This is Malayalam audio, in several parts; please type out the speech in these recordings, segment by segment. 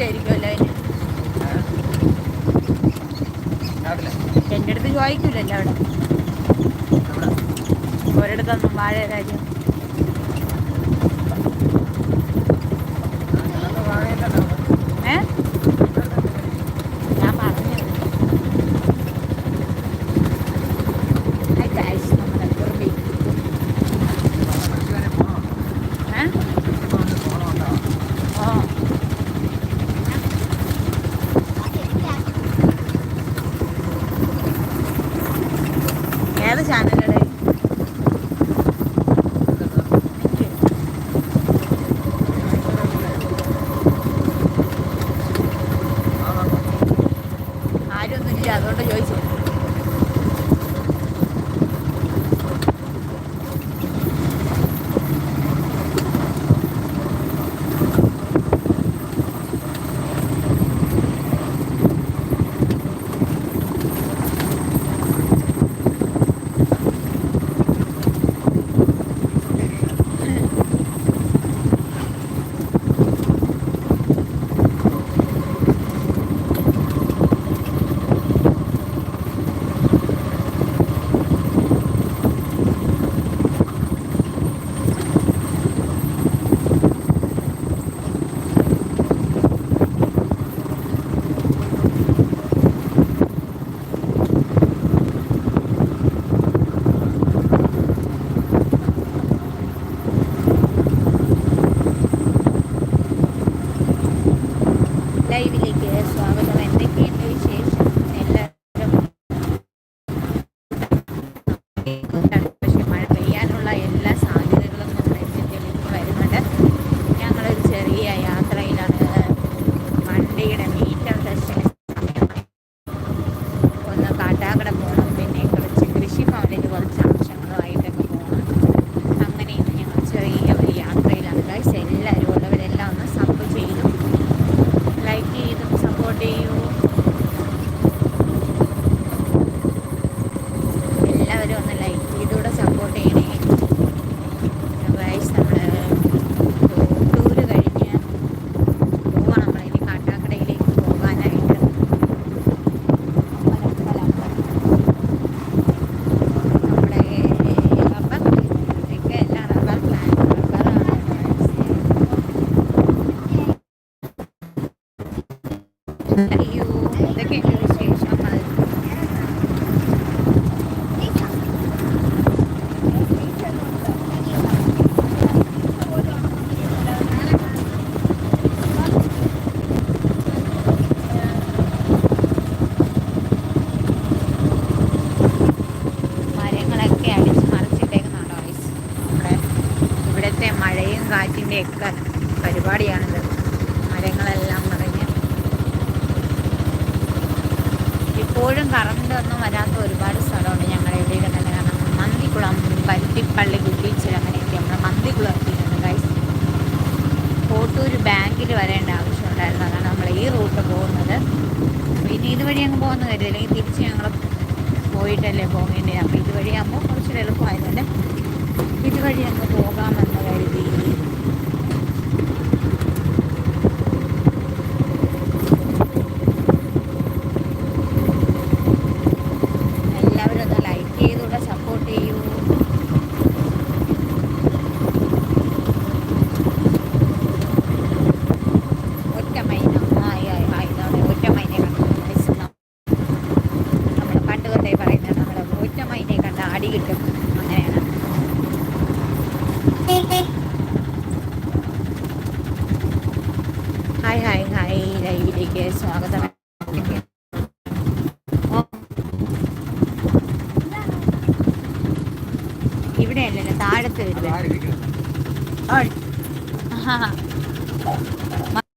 ചോദിക്കൂലായിരിക്കുമല്ലോ അതിന് എന്റെ അടുത്ത് ചോദിക്കൂലല്ലോ അവിടെ. ഒരിടത്തൊന്നും വാഴ കാര്യം അയ്യോ ഇതൊക്കെ എന്റെ വിശേഷം മരങ്ങളൊക്കെ അടിച്ച് മറിച്ചിട്ടേക്കുന്നുണ്ടോ ഇവിടെ ഇവിടുത്തെ മഴയും കാറ്റിന്റെയൊക്കെ പരിപാടിയാണ്. ഇതുവഴി അങ്ങ് പോകുന്ന കാര്യം അല്ലെങ്കിൽ തിരിച്ച് ഞങ്ങൾ പോയിട്ടല്ലേ പോകേണ്ടത് അപ്പോൾ ഇതുവഴി ആകുമ്പോൾ കുറച്ച് എളുപ്പമായതുകൊണ്ട് ഇതുവഴി അങ്ങ് പോകാമെന്ന് കരുതി. Ai.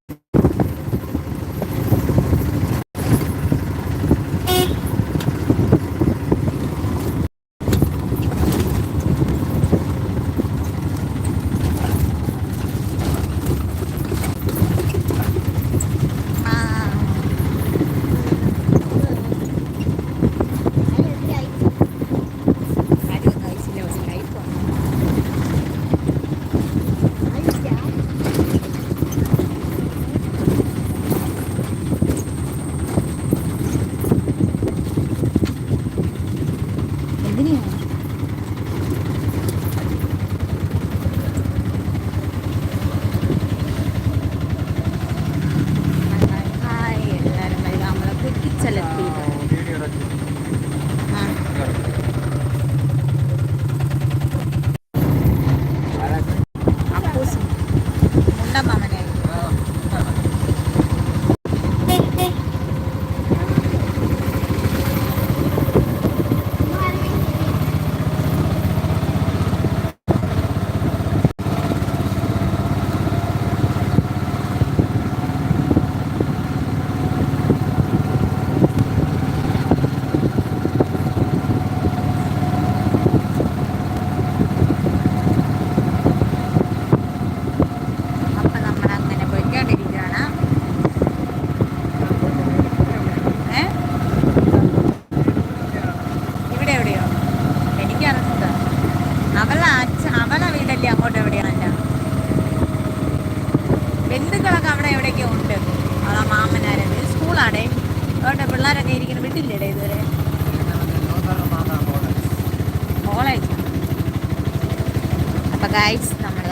ഗൈസ് നമ്മൾ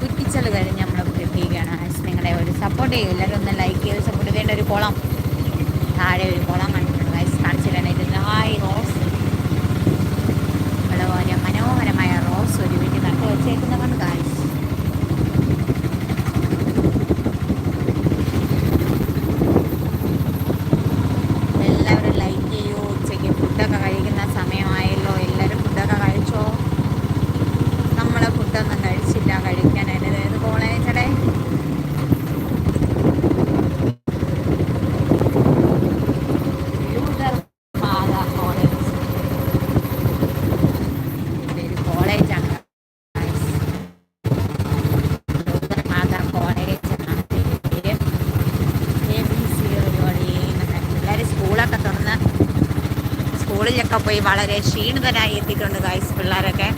കുറ്റിച്ചൽ കഴിഞ്ഞ് നമ്മൾ കിട്ടിയിരിക്കുകയാണ് നിങ്ങളെ ഒരു സപ്പോർട്ട് ചെയ്യും. എല്ലാവരും ഒന്ന് ലൈക്ക് ചെയ്ത് സപ്പോർട്ട് ചെയ്യേണ്ട ഒരു കുളം. താഴെ ഒരു കുളം ഒക്കെ പോയി വളരെ ക്ഷീണിതനായി എത്തിക്കൊണ്ട് ഗൈസ് പിള്ളേരൊക്കെ.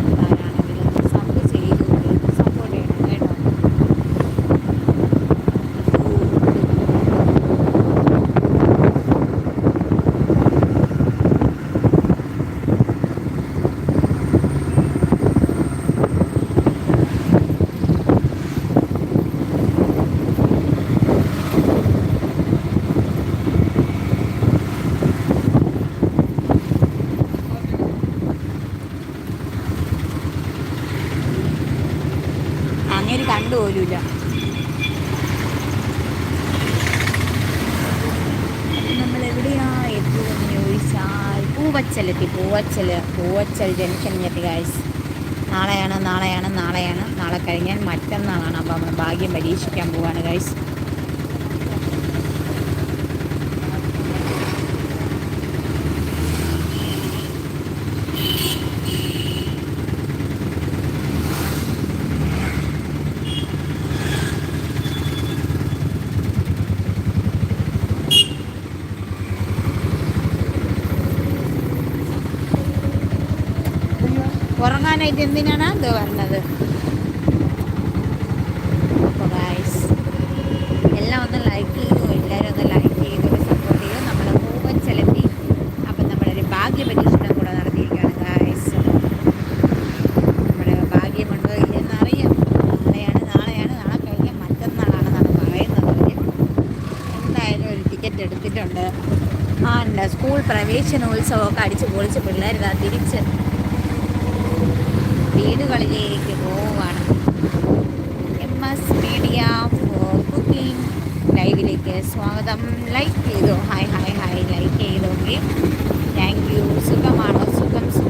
സബ് ചെയ്യാത്തതാരാണെങ്കിലും സബ് ചെയ്തു സപ്പോർട്ട് ചെയ്യണം കേട്ടോ അങ്ങനെ കണ്ടുപോലുമില്ല നമ്മൾ എവിടെയാ എത്തിയതെന്ന് ചോദിച്ചാൽ പൂവച്ചലെത്തി പൂവച്ചൽ ജംഗ്ഷൻ എത്തി ഗായ്സ് നാളെയാണ് നാളെയാണ് നാളെയാണ്. നാളെ കഴിഞ്ഞാൽ മറ്റന്നാളാണ്. അപ്പോൾ നമ്മൾ ഭാഗ്യം പരീക്ഷിക്കാൻ പോവാണ് ഗൈസ് ഉറങ്ങാനായിട്ട് എന്തിനാണ് ഇത് പറഞ്ഞത്? അപ്പോൾ ഗായ്സ് എല്ലാം ഒന്ന് ലൈക്ക് ചെയ്തു എല്ലാവരും ഒന്ന് ലൈക്ക് ചെയ്തു സപ്പോർട്ട് ചെയ്തു. നമ്മൾ പൂവച്ചലെത്തി അപ്പം നമ്മളൊരു ഭാഗ്യ പരീക്ഷണം കൂടെ നടത്തിയിരിക്കുകയാണ് ഗായ്സ് നമ്മുടെ ഭാഗ്യമുണ്ടോ ഇല്ലെന്ന് അറിയാം. നാളെയാണ് നാളെയാണ് നാളെ കഴിഞ്ഞാൽ മറ്റന്നാളാണെന്നാണ് പറയുന്നത് എന്തായാലും ഒരു ടിക്കറ്റ് എടുത്തിട്ടുണ്ട്. ആ ഉണ്ട് സ്കൂൾ പ്രവേശനോത്സവമൊക്കെ അടിച്ച് പൊളിച്ച് പിള്ളേർ തിരിച്ച് വീടുകളിലേക്ക് പോവുകയാണ്. M S media for cooking ലൈവിലേക്ക് സ്വാഗതം. ലൈക്ക് ചെയ്തു? ഹായ് ഹായ് ഹായ് ലൈക്ക് ചെയ്തോക്കെ താങ്ക് യു സുഖമാണോ? സുഖം സുഖം.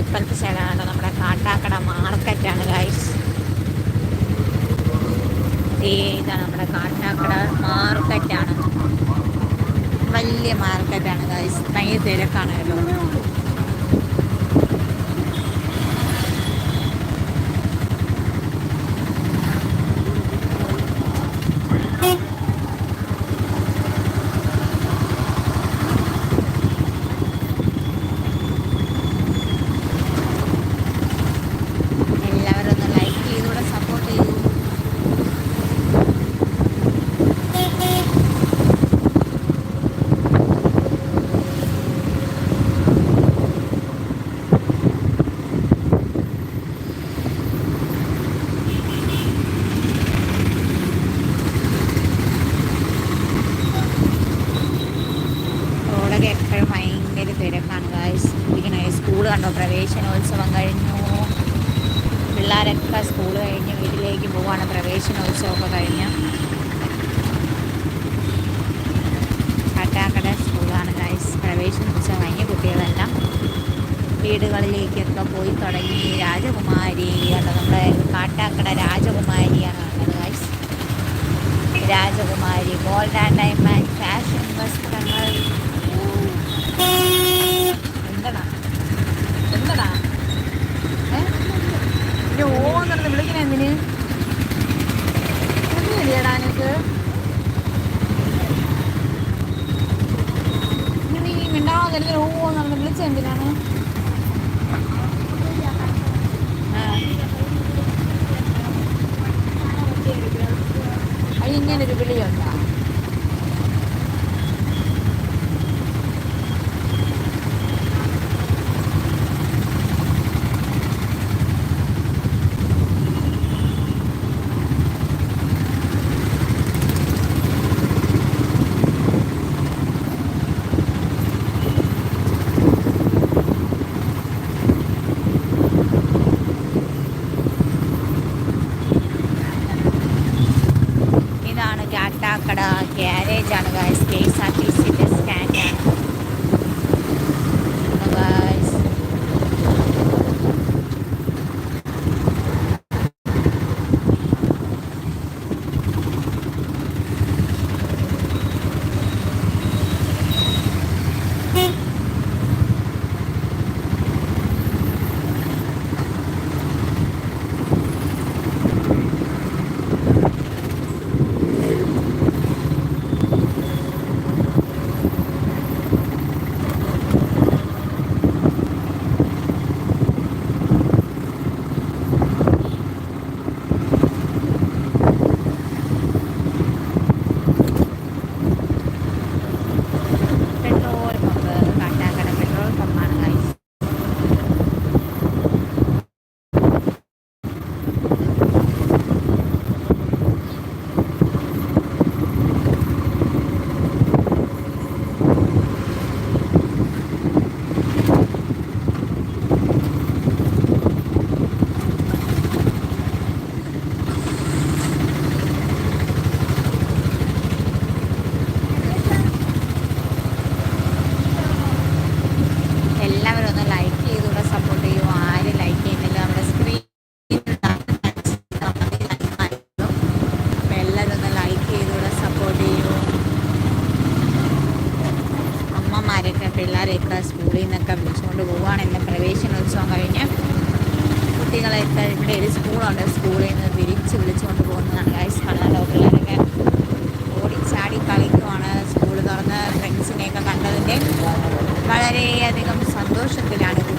ഇപ്പോഴത്തെ സൈഡാണ് നമ്മുടെ കാട്ടാക്കട മാർക്കറ്റാണ് ഗൈസ് ഇതാണ് നമ്മുടെ കാട്ടാക്കട മാർക്കറ്റാണ് വലിയ മാർക്കറ്റാണ് ഗൈസ് ഭയങ്കര തിരക്കാണ് കേട്ടോ എല്ലാവരും ഒന്ന് ലൈക്ക് ചെയ്തുകൂടെ സപ്പോർട്ട് ചെയ്യൂ റോഡൊക്കെ എപ്പോഴും ഭയങ്കര തിരക്കാണ് ഗായ്സ് ഇരിക്കണ സ്കൂൾ കണ്ടോ പ്രവേശനോത്സവം കഴിഞ്ഞു പിള്ളേരൊക്കെ സ്കൂൾ കഴിഞ്ഞ് പോവാണ് പ്രവേശനോത്സവമൊക്കെ കഴിഞ്ഞ് കാട്ടാക്കട സ്കൂളാണ് ഗൈസ് പ്രവേശനോത്സവം കഴിഞ്ഞ് കുട്ടികളെല്ലാം വീടുകളിലേക്കൊക്കെ പോയി തുടങ്ങി. രാജകുമാരി ആണ് നമ്മുടെ കാട്ടാക്കട രാജകുമാരിയാണ് കണ്ടത് ഗൈസ് രാജകുമാരി ഗോൾഡ് ആൻഡ് ഡയമണ്ട് ഫാഷൻ വസ്ത്രങ്ങൾ. എന്തടാ? എന്തടാ? ഏ? ഓന്നറിഞ്ഞ് വിളിക്കണ എന്തിന്? എന്തിനാ നിനക്ക് നീ മിണ്ടാതെ ഓ നടന്ന് വിളിച്ച എന്തിനാണ്. ഇങ്ങനൊരു വിളിയുണ്ടോ?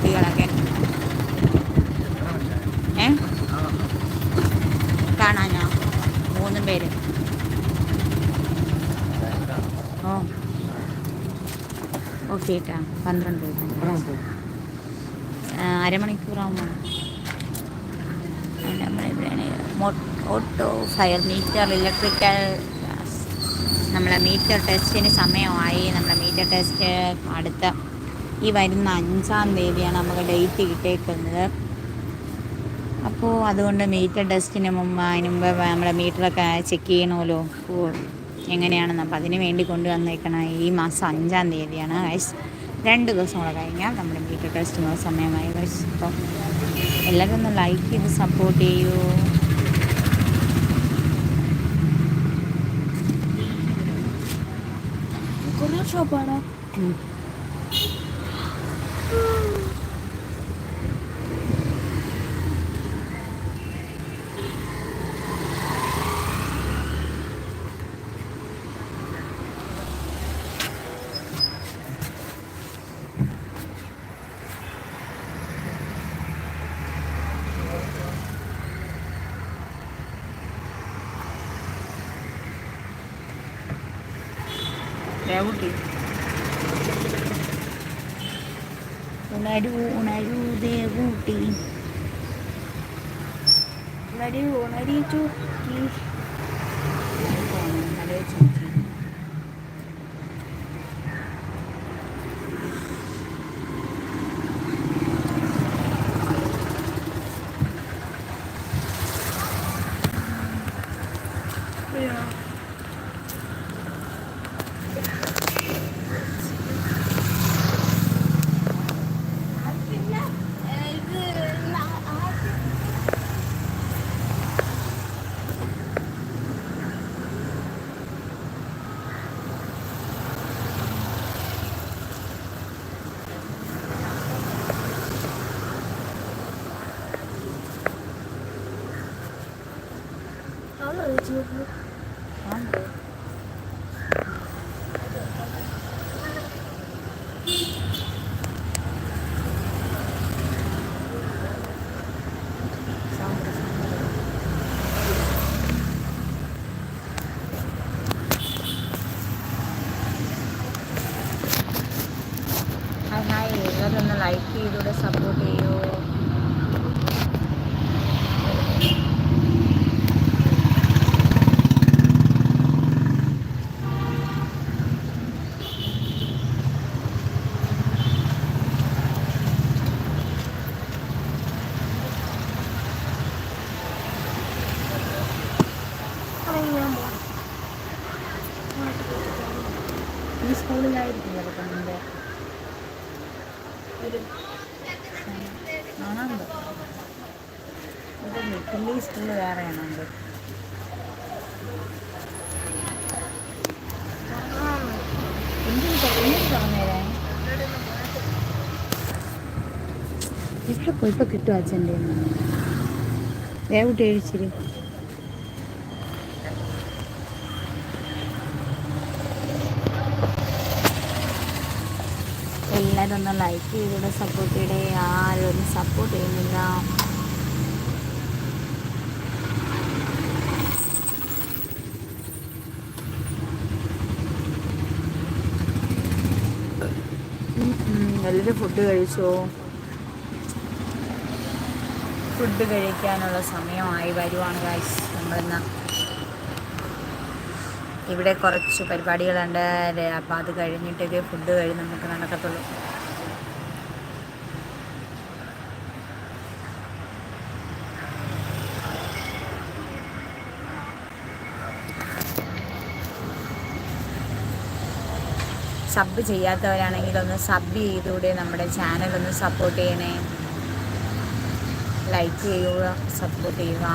കുട്ടികളൊക്കെ ഏ കാണാനോ മൂന്നും പേര് ഓ ഓക്കെ കേട്ടാ പന്ത്രണ്ട് അരമണിക്കൂറാകുമ്പോൾ ഓട്ടോ ഫയർ മീറ്റർ ഇലക്ട്രിക്കൽ നമ്മളെ മീറ്റർ ടെസ്റ്റിന് സമയമായി നമ്മളെ മീറ്റർ ടെസ്റ്റ് അടുത്ത ഈ വരുന്ന അഞ്ചാം തീയതിയാണ് നമുക്ക് ഡേറ്റ് കിട്ടിയേക്കുന്നത്. അപ്പോൾ അതുകൊണ്ട് മീറ്റർ ടെസ്റ്റിന് മുമ്പ് അതിന് മുമ്പ് നമ്മുടെ മീറ്ററൊക്കെ ചെക്ക് ചെയ്യണമല്ലോ. ഓ എങ്ങനെയാണെന്ന് അപ്പോൾ അതിന് വേണ്ടി കൊണ്ടുവന്നേക്കണം ഈ മാസം അഞ്ചാം തീയതിയാണ് ഗൈസ് രണ്ട് ദിവസം കൂടെ കഴിഞ്ഞാൽ നമ്മുടെ മീറ്റർ ടെസ്റ്റിനുള്ള സമയമായി അപ്പം എല്ലാവരും ഒന്ന് ലൈക്ക് ചെയ്ത് സപ്പോർട്ട് ചെയ്യൂ. ഷോപ്പാണോ ദേവുട്ടി ഉണരൂ ഉണരൂ ദേവൂട്ടി. ഉണരി ഉണരി ചൂക്കി. ഹായ് ഹായ് എല്ലാവരും ഒന്ന് ലൈക്ക് ചെയ്തൂടെ സപ്പോർട്ട് ചെയ്യൂ ഈ സ്കൂളിലായിരിക്കും ചിലപ്പോൾ നിന്റെ ആണുണ്ട് ഇത് ലിറ്റിലി സ്കൂൾ വേറെയാണുണ്ട് എന്തിനു പറഞ്ഞേരേ ഇവിടെ പോയിപ്പോൾ കിട്ടും അച്ഛന്റെ വേവിട്ട് കഴിച്ചിരി എല്ലാവരും ഒന്ന് ലൈക്ക് ചെയ്തൂടെ സപ്പോർട്ട് ചെയ്യടേ ആരും ഒന്നും സപ്പോർട്ട് ചെയ്യുന്നില്ല. എല്ലാവരും ഫുഡ് കഴിച്ചോ? ഫുഡ് കഴിക്കാനുള്ള സമയമായി വരുവാണ് ഗൈസ് നമ്മളിന്ന് ഇവിടെ കുറച്ച് പരിപാടികളുണ്ട്. അപ്പോൾ അത് കഴിഞ്ഞിട്ടൊക്കെ ഫുഡ് കഴിഞ്ഞ് നമുക്ക് നടക്കത്തുള്ളൂ. സബ് ചെയ്യാത്തവരാണെങ്കിൽ ഒന്ന് സബ് ചെയ്തുകൂടെ നമ്മുടെ ചാനൽ ഒന്ന് സപ്പോർട്ട് ചെയ്യണേ. ലൈക്ക് ചെയ്യുക സപ്പോർട്ട് ചെയ്യുക.